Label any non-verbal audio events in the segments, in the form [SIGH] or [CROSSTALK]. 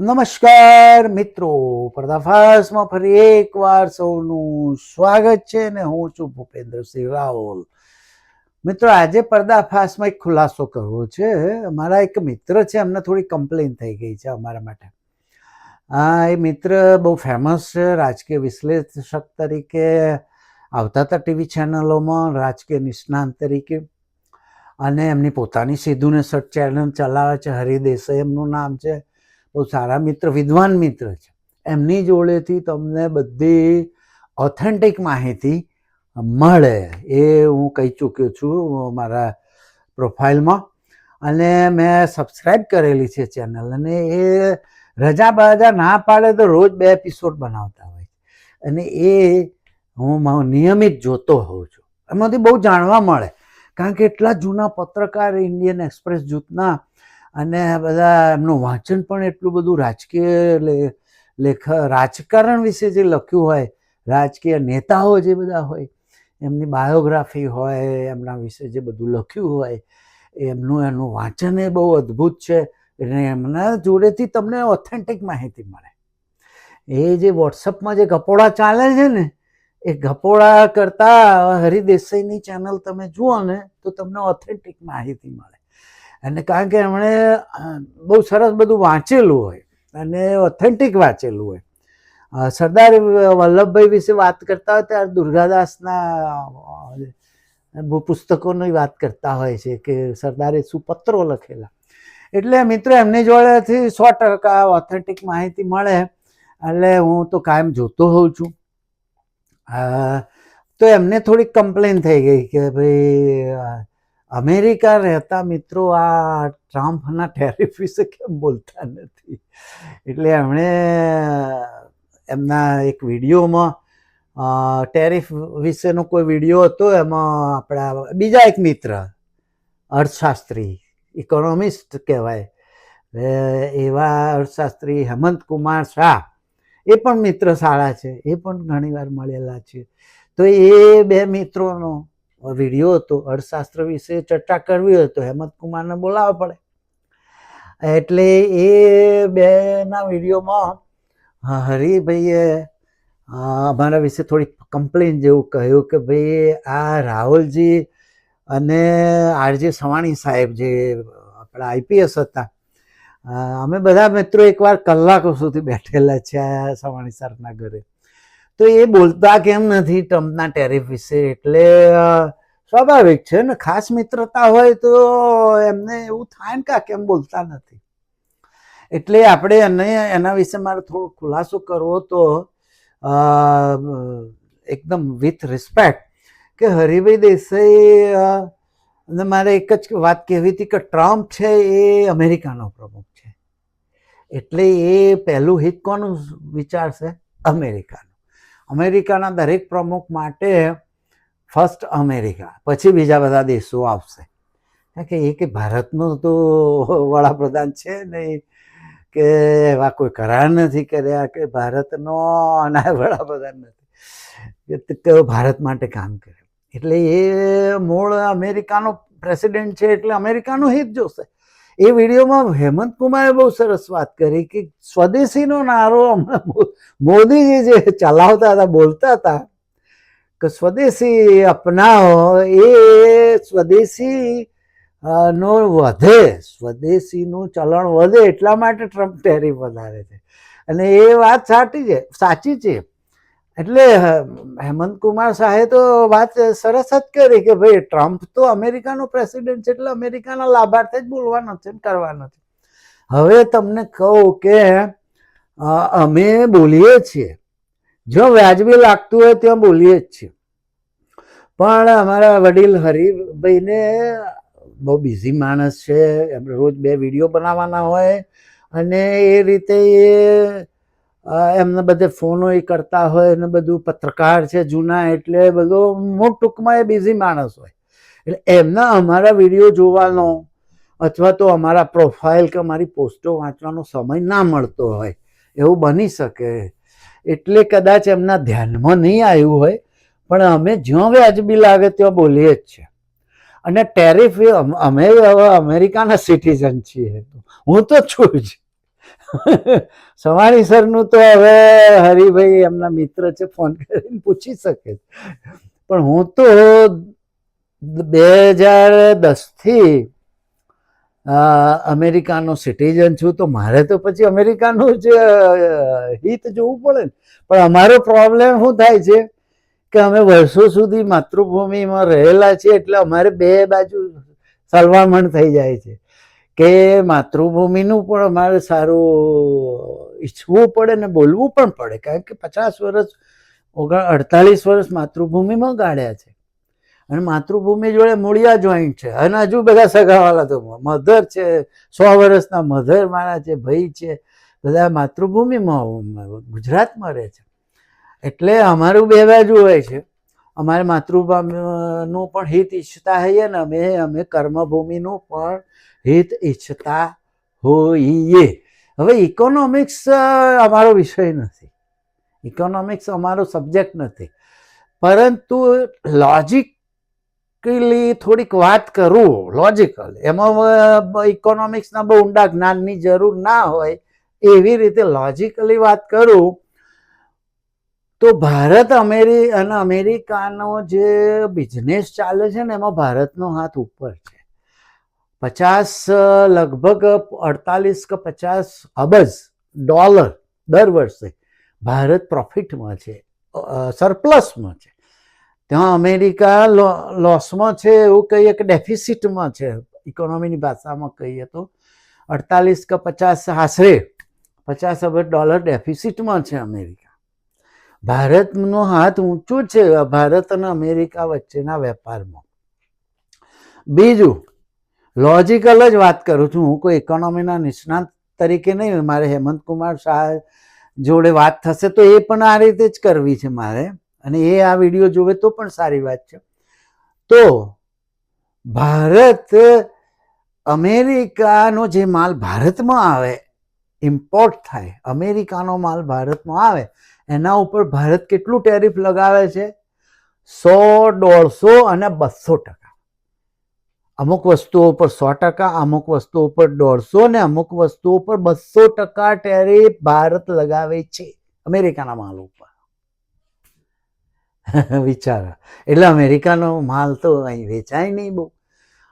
નમસ્કાર મિત્રો, પર્દાફાશમાં ફરી એકવાર સૌનું સ્વાગત છે ને હું છું ભૂપેન્દ્રસિંહ રાહુલ મિત્રો, આજે પર્દાફાશમાં એક ખુલાસો કરવો છે. અમારા એક મિત્ર છે, એમને થોડી કમ્પ્લેન થઈ ગઈ છે અમારા માટે. આ એ મિત્ર બહુ ફેમસ છે, રાજકીય વિશ્લેષક તરીકે, આવતા હતા ટીવી ચેનલોમાં, રાજકીય નિષ્ણાંત તરીકે. અને એમની પોતાની સીધું ને સટ ચેનલ ચલાવે છે, હરિદેસાઈ એમનું નામ છે. બહુ સારા મિત્ર, વિદ્વાન મિત્ર છે. એમની જોડેથી તમને બધી ઓથેન્ટિક માહિતી મળે એ હું કહી ચૂક્યો છું મારા પ્રોફાઇલમાં અને મેં સબસ્ક્રાઈબ કરેલી છે ચેનલ અને એ રજા બજા ના પાડે તો રોજ બે એપિસોડ બનાવતા હોય અને એ હું નિયમિત જોતો હોઉં છું. એમાંથી બહુ જાણવા મળે. કારણ કે એટલા જૂના પત્રકાર ઇન્ડિયન એક્સપ્રેસ જૂથના અને બધા એમનું વાંચન પણ એટલું બધું રાજકીય લેખ, રાજકારણ વિશે જે લખ્યું હોય, રાજકીય નેતાઓ જે બધા હોય, એમની બાયોગ્રાફી હોય, એમના વિશે જે બધું લખ્યું હોય, એમનું એનું વાંચન એ બહુ અદ્ભુત છે અને એમના જોડેથી તમને ઓથેન્ટિક માહિતી મળે. એ જે વોટ્સઅપમાં જે ગપોડા ચાલે છે ને, એ ગપોડા કરતાં હરિદેસાઈની ચેનલ તમે જુઓ ને, તો તમને ઓથેન્ટિક માહિતી મળે. અને કારણ કે એમણે બહુ સરસ બધું વાંચેલું હોય અને ઓથેન્ટિક વાંચેલું હોય. સરદાર વલ્લભભાઈ વિશે વાત કરતા હોય ત્યારે દુર્ગાદાસના પુસ્તકોની વાત કરતા હોય છે કે સરદારે શું પત્રો લખેલા. એટલે મિત્રો, એમની જોડેથી સો ટકા ઓથેન્ટિક માહિતી મળે એટલે હું તો કાયમ જોતો હોઉં છું. તો એમને થોડીક કમ્પ્લેન થઈ ગઈ કે ભાઈ અમેરિકા રહેતા મિત્રો આ ટ્રમ્પના ટેરિફ વિશે કેમ બોલતા નથી? એટલે એમણે એમના એક વિડીયોમાં ટેરિફ વિશેનો કોઈ વીડિયો હતો, એમાં આપણા બીજા એક મિત્ર, અર્થશાસ્ત્રી, ઇકોનોમિસ્ટ કહેવાય એવા અર્થશાસ્ત્રી હેમંત કુમાર શાહ, એ પણ મિત્ર સારા છે, એ પણ ઘણીવાર મળેલા છે. તો એ બે મિત્રોનો વીડિયો હતો, અર્થશાસ્ત્ર વિશે ચર્ચા કરવી હોય તો હેમંત કુમારને બોલાવવા પડે. એટલે એ બેના વિડીયોમાં હરિભાઈએ અમારા વિશે થોડીક કમ્પ્લેન જેવું કહ્યું કે ભાઈ, આ રાહુલજી અને આરજે સવાણી સાહેબ જે આપણા આઈપીએસ હતા અમે બધા મિત્રો એકવાર કલાકો સુધી બેઠેલા છે સવાણી સરના ઘરે. તો એ બોલતા કેમ નથી ટ્રમ્પના ટેરિફ વિશે? એટલે સ્વાભાવિક છે ને, ખાસ મિત્રતા હોય તો એમને એવું થાય ને કે કેમ બોલતા નથી. એટલે આપણે એને, એના વિશે મારે થોડો ખુલાસો કરવો તો એકદમ વિથ રિસ્પેક્ટ કે હરિભાઈ દેસાઈ અને મારે એક જ વાત કહેવી હતી કે ટ્રમ્પ છે એ અમેરિકાનો પ્રમુખ છે. એટલે એ પહેલું હિત કોનું વિચારશે? અમેરિકાનું. અમેરિકાના દરેક પ્રમુખ માટે ફર્સ્ટ અમેરિકા, પછી બીજા બધા દેશો આવશે. કે એ કે ભારતનો તો વડાપ્રધાન છે નહીં કે એવા કોઈ કરાર નથી કર્યા કે ભારતનો અને વડાપ્રધાન નથી. કે ભારત માટે કામ કરે. એટલે એ મૂળ અમેરિકાનો પ્રેસિડેન્ટ છે એટલે અમેરિકાનું હિત જોશે. એ વિડીયોમાં હેમંત કુમારે બહુ સરસ વાત કરી કે સ્વદેશીનો નારો હમણાં મોદીજી જે ચલાવતા હતા, બોલતા હતા કે સ્વદેશી અપનાવો, એ સ્વદેશી નો વધે, સ્વદેશીનું ચલણ વધે એટલા માટે ટ્રમ્પ ટેરિફ વધારે છે. અને એ વાત સાચી છે સાચી છે. એટલે હેમંત કુમાર શાહે તો વાત સરસ જ કરી કે ભાઈ, ટ્રમ્પ તો અમેરિકાનો પ્રેસિડેન્ટ છે એટલે અમેરિકાના લાભાર્થે જ બોલવાનો છે કરવાનો છે. હવે તમને કહું કે અમે બોલીએ છીએ. જો વ્યાજબી લાગતું હોય ત્યાં બોલીએ જ છીએ. પણ અમારા વડીલ હરિભાઈને બહુ બિઝી માણસ છે. રોજ બે વીડિયો બનાવવાના હોય અને એ રીતે એ એમને બધે ફોનો એ કરતા હોય ને બધું, પત્રકાર છે જૂના એટલે બધો મોટ ટૂંકમાં એ બિઝી માણસ હોય. એટલે એમના અમારા વીડિયો જોવાનો અથવા તો અમારા પ્રોફાઇલ કે અમારી પોસ્ટો વાંચવાનો સમય ના મળતો હોય, એવું બની શકે. એટલે કદાચ એમના ધ્યાનમાં નહીં આવ્યું હોય, પણ અમે જ્યાં વ્યાજબી લાગે ત્યાં બોલીએ જ છે અને ટેરિફ અમે અમેરિકાના સિટીઝન છીએ. હું તો છું જ. સવાણી સરનું તો હવે હરિભાઈ એમના મિત્ર છે, ફોન કરીને પૂછી શકે પણ હું તો બે હજાર દસથી અમેરિકાનો સિટીઝન છું, તો મારે તો પછી અમેરિકાનું જ હિત જોવું પડે ને. પણ અમારો પ્રોબ્લેમ શું થાય છે કે અમે વર્ષો સુધી માતૃભૂમિમાં રહેલા છીએ, એટલે અમારે બે બાજુ સલવામણ થઈ જાય છે. કે માતૃભૂમિનું પણ અમારે સારું ઈચ્છવું પડે ને બોલવું પણ પડે, કારણ કે પચાસ વર્ષ ઓગણ અડતાલીસ વર્ષ માતૃભૂમિમાં ગાળ્યા છે. અને માતૃભૂમિ જોડે મૂળિયા જોઈન્ટ છે. અને હજુ બધા સગાવાલા તો મધર છે, સો વર્ષના મધર મારા છે, ભાઈ છે, બધા માતૃભૂમિમાં ગુજરાતમાં રહે છે. એટલે અમારું બે બાજુ હોય છે. અમારે માતૃભૂમિનું પણ હિત ઈચ્છતા હોઈએ ને અમે અમે કર્મભૂમિનું પણ હિત ઈચ્છતા હોઈએ. હવે ઇકોનોમિક્સ અમારો વિષય નથી. ઇકોનોમિક્સ અમારો સબ્જેક્ટ નથી. પરંતુ લોજિકલી થોડીક વાત કરું લોજિકલ એમાં ઇકોનોમિક્સના બહુ ઊંડા જ્ઞાનની જરૂર ના હોય, એવી રીતે લોજિકલી વાત કરું, તો ભારત અમેરી, અને અમેરિકાનો જે બિઝનેસ ચાલે છે ને, એમાં ભારતનો હાથ ઉપર છે. પચાસ લગભગ અડતાલીસ કે પચાસ અબજ ડોલર દર વર્ષે ભારત પ્રોફિટમાં છે સરપ્લસમાં છે. ત્યાં અમેરિકા લોસમાં છે એવું કહીએ કે ડેફિસિટમાં છે ઇકોનોમીની ભાષામાં કહીએ તો. અડતાલીસ કે પચાસ આશરે, પચાસ અબજ ડોલર ડેફિસિટમાં છે અમેરિકા. ભારતનો હાથ ઊંચો છે, ભારત અને અમેરિકા વચ્ચેના વેપારમાં. બીજું લોજિકલ જ વાત કરું છું. હું કોઈ ઇકોનોમીના નિષ્ણાંત તરીકે નહીં મારે હેમંત કુમાર શાહ જોડે વાત થશે તો એ પણ આ રીતે જ કરવી છે મારે. અને એ આ વીડિયો જોવે તો પણ સારી વાત છે. તો ભારત અમેરિકાનો જે માલ ભારતમાં આવે ઇમ્પોર્ટ થાય, અમેરિકાનો માલ ભારતમાં આવે, એના ઉપર ભારત કેટલું ટેરિફ લગાવે છે? સો દોઢસો અને બસો ટકા. અમુક વસ્તુઓ ઉપર સો ટકા, અમુક વસ્તુઓ ઉપર દોઢસો ને અમુક વસ્તુઓ ઉપર બસો ટકા ટેરિફ ભારત લગાવે છે અમેરિકાના માલ ઉપર. [LAUGHS] વિચારા. એટલે અમેરિકાનો માલ તો અહીં વેચાય નહીં બહુ.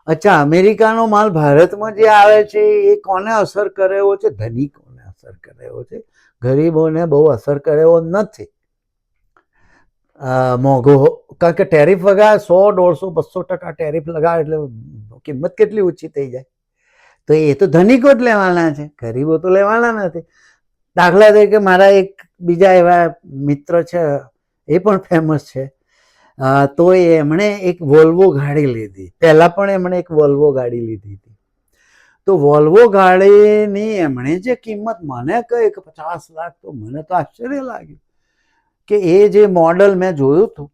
અચ્છા, અમેરિકાનો માલ ભારતમાં જે આવે છે, એ કોને અસર કરે એવો છે? ધનિકોને અસર કરે છે. ગરીબોને બહુ અસર કરે એવો નથી. મોંઘો. કારણ કે ટેરિફ વગર સો, દોઢસો, બસો ટકા ટેરિફ લગાવે એટલે કિંમત કેટલી ઓછી થઈ જાય? તો એ તો ધનિકો જ લેવાના છે. ગરીબો તો લેવાના નથી. દાખલા તરીકે મારા એક બીજા એવા મિત્ર છે, એ પણ ફેમસ છે. તો એમણે એક વોલ્વો ગાડી લીધી. પહેલાં પણ એમણે એક વોલ્વો ગાડી લીધી હતી. તો વોલ્વો ગાડીની એમણે જે કિંમત મને કહી કે પચાસ લાખ તો મને તો આશ્ચર્ય લાગ્યું. કે એ જે મોડલ મેં જોયું હતું,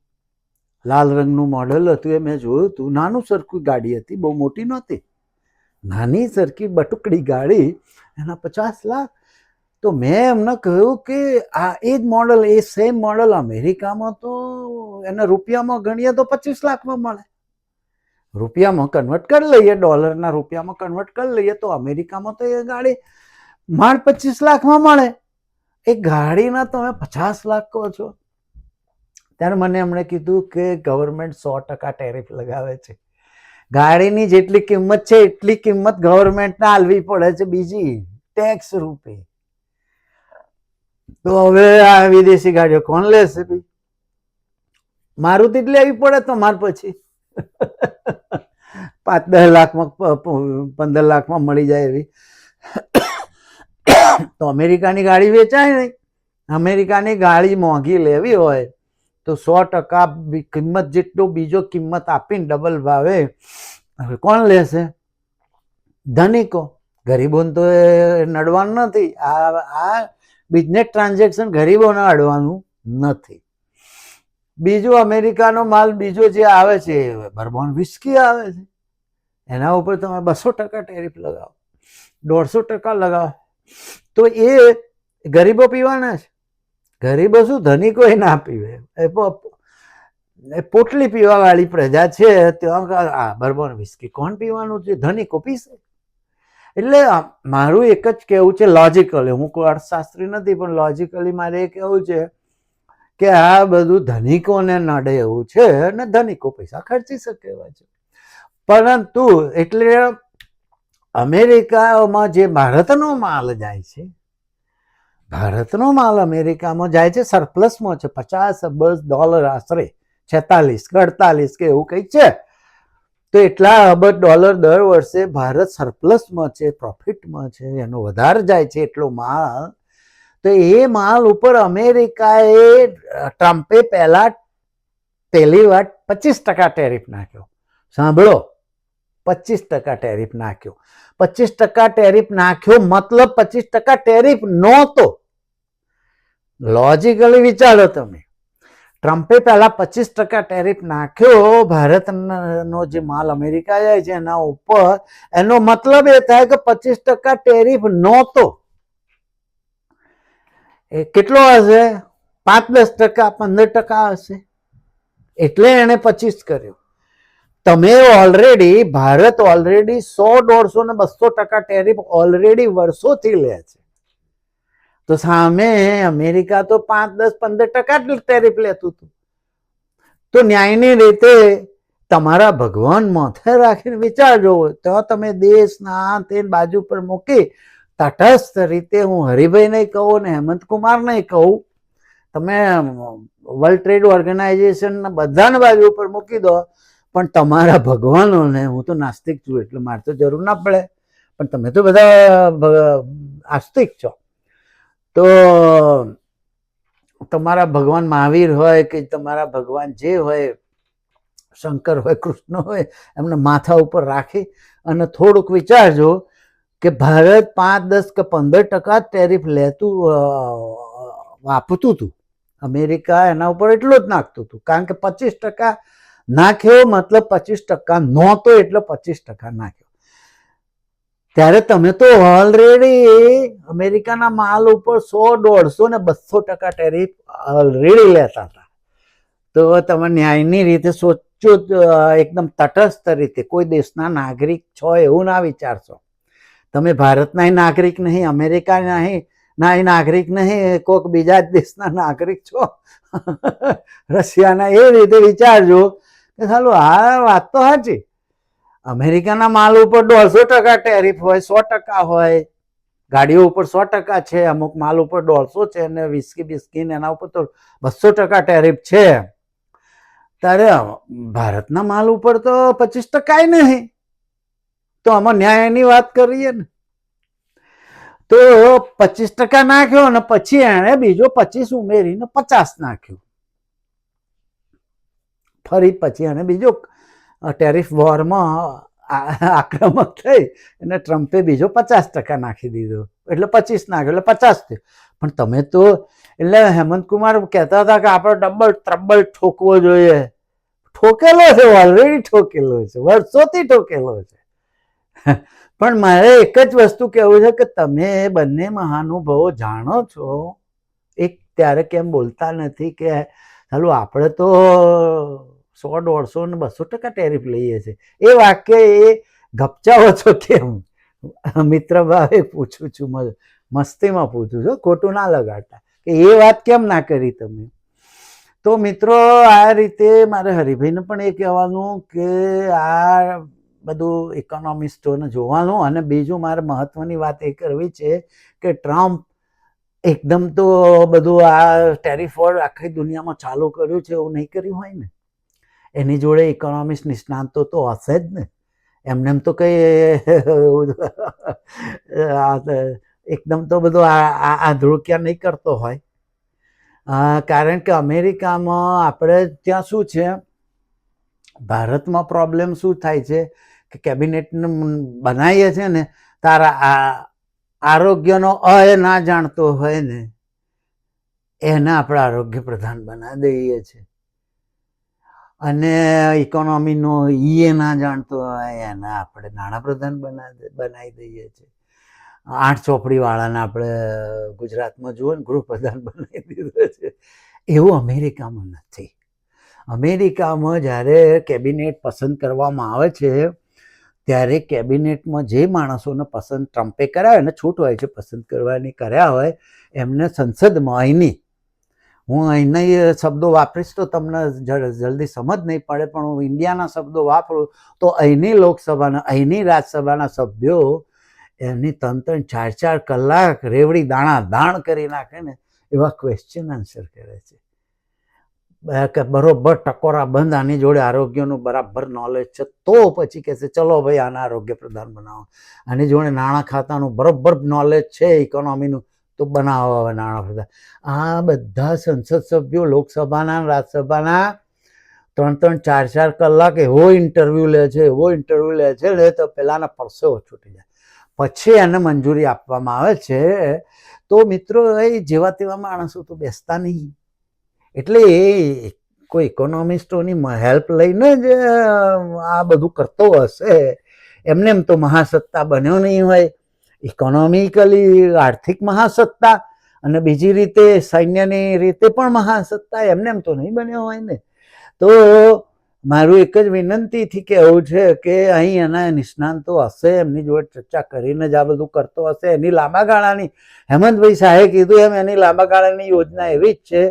લાલ રંગનું મોડલ હતું એ મેં જોયું હતું, નાનું સરખું ગાડી હતી, બહુ મોટી નહોતી. નાની સરખી બટુકડી ગાડી, એના પચાસ લાખ. તો મેં એમને કહ્યું કે આ એ જ મોડલ, એ સેમ મોડલ અમેરિકામાં તો એના રૂપિયામાં ગણીએ તો પચીસ લાખમાં મળે. રૂપિયામાં કન્વર્ટ કરી લઈએ ડોલરના રૂપિયામાં કન્વર્ટ કરી લઈએ તો અમેરિકામાં તો એ ગાડી માળ પચીસ લાખમાં મળે. એ ગાડીના તમે પચાસ લાખ કહો છો? ત્યારે મને એમણે કીધું કે ગવર્મેન્ટ સો ટકા ટેરિફ લગાવે છે. ગાડીની જેટલી કિંમત છે, એટલી કિંમત ગવર્મેન્ટને આલવી પડે છે બીજી ટેક્સ રૂપે. તો હવે આ વિદેશી ગાડીઓ કોણ લેશે મારુતિ જ લેવી પડે તો માર પછી. પાંચ દસ લાખમાં, પંદર લાખમાં મળી જાય એવી. તો અમેરિકાની ગાડી વેચાય નહીં. અમેરિકાની ગાડી મોંઘી લેવી હોય તો સો ટકા કિંમત જેટલું બીજો કિંમત આપીને ડબલ ભાવે, હવે કોણ લેશે? ધનિકો. ગરીબોને તો એ નડવાનું નથી. આ આ બિઝનેસ ટ્રાન્ઝેક્શન ગરીબોને અડવાનું નથી. બીજો અમેરિકાનો માલ બીજો જે આવે છે, બરબોન વિસ્કી આવે છે, એના ઉપર તમે બસો ટકા ટેરિફ લગાવો. દોઢસો ટકા લગાવો. તો એ ગરીબો પીવાના છે. ગરીબો શું ધનિકો એ ના પીવે? એ પોટલી પીવા વાળી પ્રજા છે ત્યાં આ બર્બોન વિસ્કી કોણ પીવાનું છે? ધનિકો પીશે? એટલે મારું એક જ કહેવું છે લોજિકલી હું કોઈ અર્થશાસ્ત્રી નથી, પણ લોજિકલી મારે એ કહેવું છે કે આ બધું ધનિકોને નડે એવું છે અને ધનિકો પૈસા ખર્ચી શકે એવા છે. પરંતુ એટલે અમેરિકામાં જે ભારતનો માલ જાય છે, ભારતનો માલ અમેરિકામાં જાય છે, સરપ્લસમાં છે, પચાસ અબજ ડોલર આશરે, છેતાલીસ, કે અડતાલીસ કે એવું કંઈક છે. તો એટલા અબજ ડોલર દર વર્ષે ભારત સરપ્લસમાં છે, પ્રોફિટમાં છે, એનો વધારે જાય છે એટલો માલ. તો એ માલ ઉપર અમેરિકાએ ટ્રમ્પે પહેલા પહેલી વાર પચીસ ટકા ટેરિફ નાખ્યો. સાંભળો. પચીસ ટકા ટેરિફ નાખ્યો. પચીસ ટકા ટેરિફ નાખ્યો મતલબ પચીસ ટકા ટેરિફ નહોતો. લોજિકલી વિચારો તમે. ટ્રમ્પે પહેલા પચીસ ટકા ટેરિફ નાખ્યો. ભારતનો જે માલ અમેરિકા જાય છે એના ઉપર, એનો મતલબ એ થાય કે પચીસ ટકા ટેરિફ નહોતો. એ કેટલો હશે? પાંચ દસ ટકા, પંદર ટકા હશે. એટલે એણે પચીસ કર્યો. તમે ઓલરેડી ભારત ઓલરેડી સો દોઢસો ને બસો ટકા ટેરિફ ઓલરેડી વર્ષોથી લે છે. તો સામે અમેરિકા તો પાંચ, દસ, પંદર ટકા જ ટેરિફ લેતું હતું. તો ન્યાયની રીતે તમારા ભગવાન માથે રાખીને વિચારજો તો તમે દેશના તે બાજુ પર મૂકી તટસ્થ રીતે હું હરિભાઈને કહું ને હેમંત કુમારને કહું, તમે વર્લ્ડ ટ્રેડ ઓર્ગેનાઇઝેશન બધાને બાજુ ઉપર મૂકી દો પણ તમારા ભગવાનોને હું તો નાસ્તિક છું, એટલે મારે તો જરૂર ના પડે. પણ તમે તો બધા આસ્તિક છો. તો તમારા ભગવાન મહાવીર હોય કે તમારા ભગવાન જે હોય, શંકર હોય, કૃષ્ણ હોય, એમને માથા ઉપર રાખી અને થોડુંક વિચારજો કે ભારત પાંચ, દસ કે પંદર ટકા ટેરિફ લેતું વાપતું હતું. અમેરિકા એના ઉપર એટલું જ નાખતું હતું. કારણ કે પચીસ ટકા નાખ્યો મતલબ પચીસ ટકા નહોતો એટલે પચીસ ટકા નાખ્યો ત્યારે તમે તો ઓલરેડી અમેરિકાના માલ ઉપર સો, દોઢસો ને બસો ટકા ટેરિફ ઓલરેડી લેતા હતા. તો તમે ન્યાયની રીતે સોચો એકદમ તટસ્થ રીતે, કોઈ દેશના નાગરિક છો એવું ના વિચારશો. તમે ભારતના નાગરિક નહીં, અમેરિકાના નહીં ના નાગરિક નહીં, કોઈક બીજા દેશના નાગરિક છો. [LAUGHS] રશિયાના એ રીતે વિચારજો કે સાલું આ વાત તો સાચી. અમેરિકાના માલ ઉપર દોઢસો ટકા ટેરિફ હોય, સો ટકા હોય, ગાડીઓ ઉપર સો ટકા છે, અમુક માલ ઉપર દોઢસો છે અને વિસ્કી બિસ્કી એના ઉપર તો બસો ટકા ટેરિફ છે. ત્યારે ભારતના માલ ઉપર તો પચીસ ટકાય નહીં. તો આમાં ન્યાયની વાત કરીએ ને. તો પચીસ ટકા નાખ્યો અને પછી એણે બીજો પચીસ ઉમેરીને પચાસ નાખ્યો. ફરી પછી અને બીજો ટેરિફ વોરમાં આક્રમક થઈ અને ટ્રમ્પે બીજો પચાસ ટકા નાખી દીધો. એટલે પચીસ નાખ્યો, એટલે પચાસ થયો. પણ તમે તો એટલે હેમંત કુમાર કહેતા હતા કે આપણે ડબલ ટ્રબલ ઠોકવો જોઈએ. ઠોકેલો છે ઓલરેડી ઠોકેલો છે, વર્ષોથી ઠોકેલો છે. પણ મારે એક જ વસ્તુ કહેવું છે કે તમે બંને મહાનુભાવો જાણો છો, એક ત્યારે કેમ બોલતા નથી કે ચાલો આપણે તો સો, દોઢસો ને બસો ટકા ટેરિફ લઈએ છીએ. એ વાક્ય એ ગપચાવો છો કેમ? મિત્ર ભાવે પૂછું છું મસ્તીમાં પૂછું છું, ખોટું ના લગાડતા. કે એ વાત કેમ ના કરી તમે? તો મિત્રો, આ રીતે મારે હરિભાઈને પણ એ કહેવાનું કે આ બધું ઇકોનોમિસ્ટોને જોવાનું અને બીજું મારે મહત્વની વાત એ કરવી છે કે ટ્રમ્પ એકદમ તો બધું આ ટેરિફોર્ડ આખી દુનિયામાં ચાલુ કર્યું છે, એવું નહીં કર્યું હોય ને? એની જોડે ઇકોનોમિક્સ નિષ્ણાંતો તો હશે જ ને. એમને એમ તો કઈ એકદમ તો બધું આ, આ- આ નહીં કરતો હોય. કારણ કે અમેરિકામાં આપણે ત્યાં શું છે, ભારતમાં પ્રોબ્લેમ શું થાય છે કે કેબિનેટને બનાવીએ છે ને, તારા આ, આરોગ્યનો અ ના જાણતો હોય ને, એને આપણે આરોગ્ય પ્રધાન બનાવી દઈએ છીએ. અને ઇકોનોમીનો એ ના જાણતો હોય, એને આપણે નાણાપ્રધાન બનાવી બનાવી દઈએ છીએ. આઠ ચોપડી વાળાને આપણે ગુજરાતમાં જુઓ ને, ગૃહપ્રધાન [LAUGHS] બનાવી દીધો છે. એવું અમેરિકામાં નથી. અમેરિકામાં જ્યારે કેબિનેટ પસંદ કરવામાં આવે છે, ત્યારે કેબિનેટમાં જે માણસોને પસંદ ટ્રમ્પે હોય ને, છૂટ હોય છે, પસંદ કરવાની કર્યા હોય, એમને સંસદમાં અહીંની હું અહીંના શબ્દો વાપરીશ તો તમને જલ્દી સમજ નહીં પડે, પણ હું ઇન્ડિયાના શબ્દો વાપરું તો અહીંની લોકસભાના, અહીંની રાજ્યસભાના સભ્યો એમની ત્રણ ત્રણ ચાર ચાર કલાક રેવડી દાણા દાણ કરી નાખે ને એવા ક્વેશ્ચન આન્સર કરે છે. કે બરોબર ટકોરા બંધ આની જોડે આરોગ્યનું બરાબર નોલેજ છે, તો પછી કહેશે ચલો ભાઈ આને આરોગ્ય પ્રધાન બનાવો. આની જોડે નાણાં ખાતાનું બરોબર નોલેજ છે ઇકોનોમીનું તો બનાવો હવે નાણાં પ્રધાન આ બધા સંસદ સભ્યો લોકસભાના રાજ્યસભાના ત્રણ ત્રણ ચાર ચાર કલાક એવો ઇન્ટરવ્યૂ લે છે, એવો ઇન્ટરવ્યૂ લે છે ને તો પહેલાંના પરસેવો છૂટી જાય. પછી એને મંજૂરી આપવામાં આવે છે. તો મિત્રો એ જેવા તેવા માણસો તો બેસતા નહીં. એટલે એ કોઈ ઇકોનોમિસ્ટોની હેલ્પ લઈને જ આ બધું કરતો હશે. એમને એમ તો મહાસત્તા બન્યો નહીં હોય. ઇકોનોમિકલી આર્થિક મહાસત્તા અને બીજી રીતે સૈન્યની રીતે પણ મહાસત્તા એમને એમ તો નહીં બન્યો હોય ને. તો મારું એક જ વિનંતીથી કહેવું છે કે અહીં એના નિષ્ણાંતો હશે, એમની જોડે ચર્ચા કરીને જ આ બધું કરતો હશે. એની લાંબા ગાળાની, હેમંતભાઈ શાહે કીધું એમ, એની લાંબા ગાળાની યોજના એવી જ છે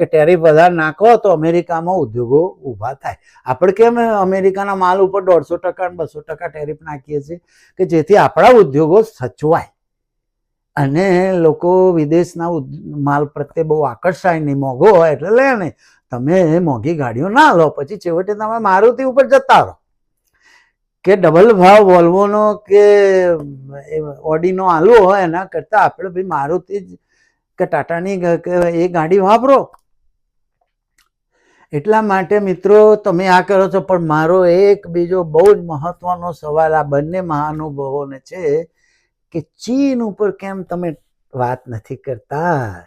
કે ટેરિફ વધારે નાખો તો અમેરિકામાં ઉદ્યોગો ઊભા થાય. આપણે કેમ અમેરિકાના માલ ઉપર દોઢસો ટકા બસો ટકા ટેરિફ નાખીએ છીએ? કે જેથી આપણા ઉદ્યોગો સચવાય. અને લોકો વિદેશના માલ પ્રત્યે બહુ આકર્ષાય નહીં મોંઘો હોય એટલે લે નહીં. તમે મોંઘી ગાડીઓ ના લો, પછી છેવટે તમે મારુતિ ઉપર જતા રહો. કે ડબલ ભાવ વોલ્વોનો કે ઓડીનો આલવો હોય એના કરતાં આપણે ભાઈ મારુતિ જ કે ટાટાની એ ગાડી વાપરો. એટલા માટે મિત્રો તમે આ કરો છો, પણ મારો એક બીજો બહુ જ મહત્વનો સવાલ આ બંને મહાનુભવોને છે કે ચીન ઉપર કેમ તમે વાત નથી કરતા?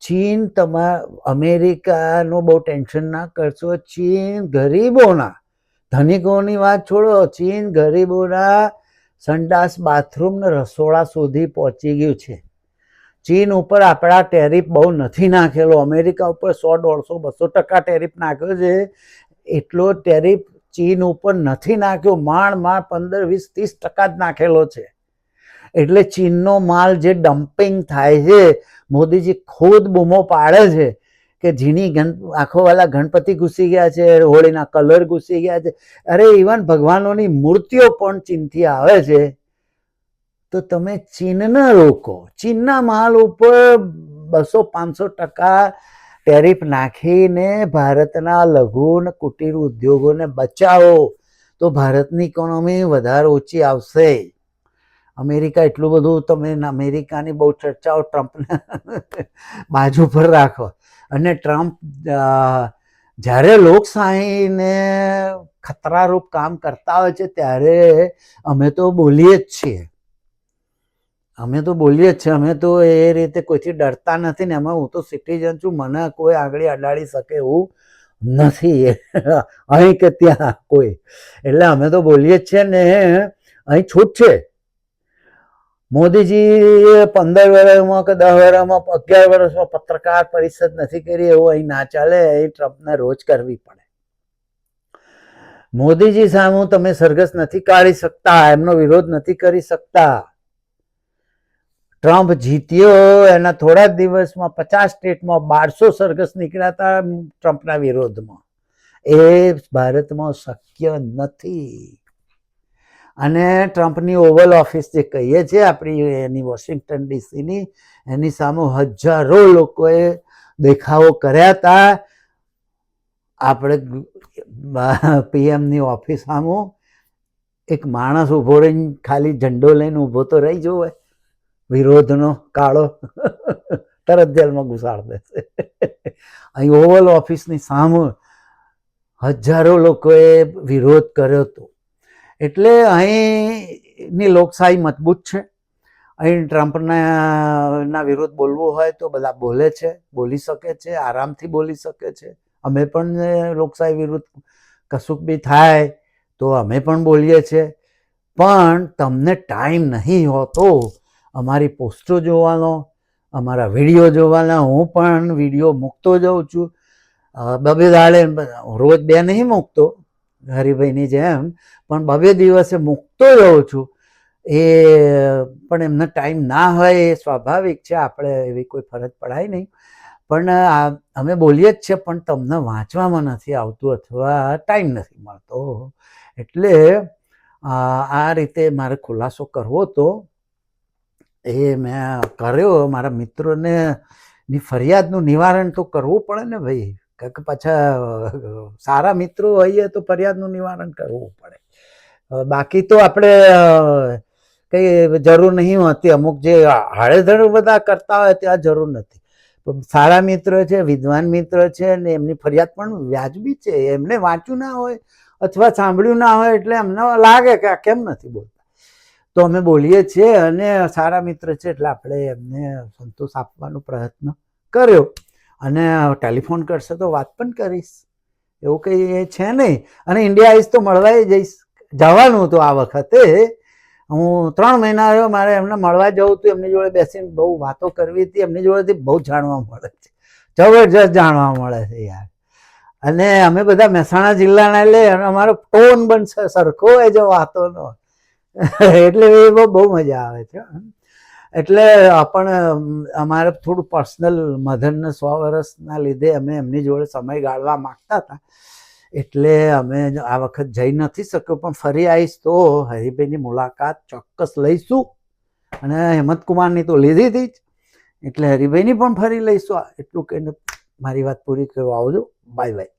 ચીન તમા, અમેરિકાનું બહુ ટેન્શન ના કરશો, ચીન ગરીબોના, ધનિકોની વાત છોડો, ચીન ગરીબોના સંડાસ બાથરૂમ ને રસોડા સુધી પહોંચી ગયું છે. ચીન ઉપર આપણા ટેરિફ બહુ નથી નાખેલો. અમેરિકા ઉપર સો, દોઢસો, બસો ટકા ટેરિફ નાખ્યો છે. એટલો ટેરિફ ચીન ઉપર નથી નાખ્યો. માણ માણ પંદર, વીસ, ત્રીસ ટકા જ નાખેલો છે. એટલે ચીનનો માલ જે ડમ્પિંગ થાય છે, મોદીજી ખુદ બૂમો પાડે છે કે ઝીણી ગણ આખો ગણપતિ ઘૂસી ગયા છે, હોળીના કલર ઘૂસી ગયા છે. અરે ઇવન ભગવાનોની મૂર્તિઓ પણ ચીનથી આવે છે. તો તમે ચીનને રોકો. ચીનના માલ ઉપર બસો પાંચસો ટકા ટેરિફ નાખીને ભારતના લઘુ અને કુટીર ઉદ્યોગોને બચાવો, તો ભારતની ઇકોનોમી વધારે ઓછી આવશે. અમેરિકા એટલું બધું તમે અમેરિકાની બહુ ચર્ચાઓ ટ્રમ્પને [LAUGHS] બાજુ પર રાખો. અને ટ્રમ્પ જ્યારે લોકશાહીને ખતરારૂપ કામ કરતા હોય છે, ત્યારે અમે તો બોલીએ જ છીએ. અમે તો બોલીએ જ છીએ, અમે તો એ રીતે કોઈથી ડરતા નથી ને એમાં હું તો સિટીઝન છું, મને કોઈ આગળ અડાડી શકે એવું નથી. [LAUGHS] અહીં કે ત્યાં કોઈ. એટલે અમે તો બોલીએ જ છીએ ને અહીં છૂટ છે. મોદીજી પંદર વર્ષમાં કે દસ વર્ષમાં અગિયાર વર્ષમાં પત્રકાર પરિષદ નથી કરી એવું અહીં ના ચાલે, એ ટ્રમ્પને રોજ કરવી પડે. મોદીજી સામે તમે સરઘસ નથી કાઢી શકતા, એમનો વિરોધ નથી કરી શકતા. ટ્રમ્પ જીત્યો એના થોડા દિવસમાં પચાસ સ્ટેટમાં બારસો સરઘસ નીકળ્યા હતા ટ્રમ્પના વિરોધમાં. એ ભારતમાં શક્ય નથી. અને ટ્રમ્પની ઓવલ ઓફિસ જે કહીએ છીએ આપણી એની વોશિંગ્ટન ડીસીની, એની સામે હજારો લોકોએ દેખાવો કર્યા હતા. આપણે પીએમની ઓફિસ સામે એક માણસ ઊભો રહીને ખાલી ઝંડો લઈને ઊભો તો રહી જવો હોય વિરોધનો કાળો તરત જેલમાં ઘુસાડ દેશે અહીં ઓવલ ઓફિસની સામે હજારો લોકોએ વિરોધ કર્યો હતો. એટલે અહીંની લોકશાહી મજબૂત છે. અહીં ટ્રમ્પના ના વિરોધ બોલવું હોય તો બધા બોલે છે, બોલી શકે છે, આરામથી બોલી શકે છે. અમે પણ લોકશાહી વિરુદ્ધ કશુંક બી થાય તો અમે પણ બોલીએ છીએ. પણ તમને ટાઈમ નહીં હોતો અમારી પોસ્ટો જોવાનો, અમારા વીડિયો જોવાના, હું પણ વીડિયો મૂકતો જાઉં છું. બબે દાડે રોજ બે નહીં મૂકતો, હરિભાઈની જેમ, પણ બબે દિવસે મૂકતો રહું છું. એ, પણ એમને ટાઈમ ના હોય એ સ્વાભાવિક છે, આપણે એવી કોઈ ફરજ પડાય નહીં. પણ અમે બોલીએ જ છે પણ તમને વાંચવામાં નથી આવતું અથવા ટાઈમ નથી મળતો. એટલે, આ રીતે મારે ખુલાસો કરવો હતો એ મેં કર્યો, મારા મિત્રોને ની ફરિયાદનું નિવારણ તો કરવું પડે ને ભાઈ. કે પાછા, સારા મિત્રો હોઈએ તો ફરિયાદનું નિવારણ કરવું પડે. બાકી તો આપણે કંઈ જરૂર નહીં હોતી. અમુક જે હળેધળ બધા કરતા હોય ત્યાં જરૂર નથી. સારા મિત્ર છે, વિદ્વાન મિત્ર છે ને એમની ફરિયાદ પણ વ્યાજબી છે. એમને વાંચ્યું ના હોય અથવા સાંભળ્યું ના હોય એટલે એમને લાગે કે આ કેમ નથી બોલતા. તો અમે બોલીએ છીએ અને સારા મિત્ર છે એટલે આપણે એમને સંતોષ આપવાનો પ્રયત્ન કર્યો. અને ટેલિફોન કરશે તો વાત પણ કરીશ. એવું કંઈ છે નહીં. અને ઇન્ડિયા આવીશ તો મળવાય જઈશ. જવાનું હતું આ વખતે. હું ત્રણ મહિના મારે એમને મળવા જવું હતું. એમની જોડે બેસીને બહુ વાતો કરવી હતી. એમની જોડેથી બહુ જાણવા મળે છે. જબરજસ્ત જાણવા મળે છે યાર. અને અમે બધા મહેસાણા જિલ્લાના એટલે અમારો ટોન બનશે સરખો હોય જો વાતોનો. એટલે એ બહુ મજા આવે છે એટલે પણ અમારે થોડું પર્સનલ મધરને સો વર્ષના લીધે અમે એમની જોડે સમય ગાળવા માંગતા હતા. એટલે અમે આ વખત જઈ નથી શક્યો, પણ ફરી આવીશ તો હરિભાઈની મુલાકાત ચોક્કસ લઈશું. અને હેમંતકુમારની તો લીધી હતી જ. એટલે હરિભાઈની પણ ફરી લઈશું. એટલું કહીને મારી વાત પૂરી કરવા આવજો. Bye bye